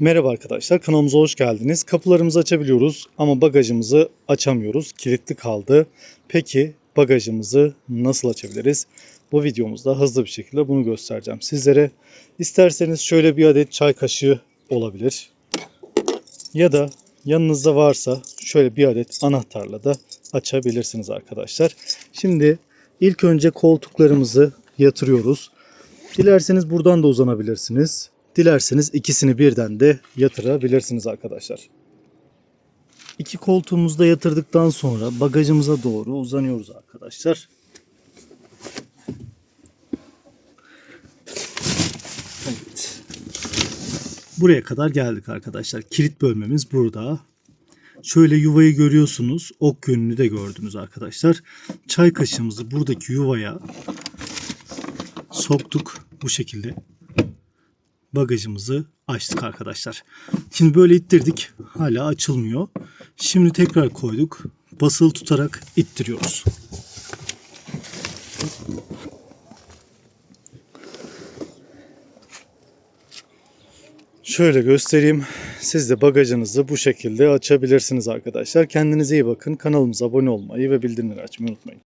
Merhaba arkadaşlar kanalımıza hoş geldiniz. Kapılarımızı açabiliyoruz ama bagajımızı açamıyoruz. Kilitli kaldı. Peki bagajımızı nasıl açabiliriz? Bu videomuzda hızlı bir şekilde bunu göstereceğim sizlere. İsterseniz şöyle bir adet çay kaşığı olabilir. Ya da yanınızda varsa şöyle bir adet anahtarla da açabilirsiniz arkadaşlar. Şimdi ilk önce koltuklarımızı yatırıyoruz. Dilerseniz buradan da uzanabilirsiniz. Dilerseniz ikisini birden de yatırabilirsiniz arkadaşlar. İki koltuğumuzu da yatırdıktan sonra bagajımıza doğru uzanıyoruz arkadaşlar. Evet. Buraya kadar geldik arkadaşlar. Kilit bölmemiz burada. Şöyle yuvayı görüyorsunuz. Ok yönünü de gördünüz arkadaşlar. Çay kaşığımızı buradaki yuvaya soktuk bu şekilde bagajımızı açtık arkadaşlar. Şimdi böyle ittirdik. Hala açılmıyor. Şimdi tekrar koyduk. Basılı tutarak ittiriyoruz. Şöyle göstereyim. Siz de bagajınızı bu şekilde açabilirsiniz arkadaşlar. Kendinize iyi bakın. Kanalımıza abone olmayı ve bildirimleri açmayı unutmayın.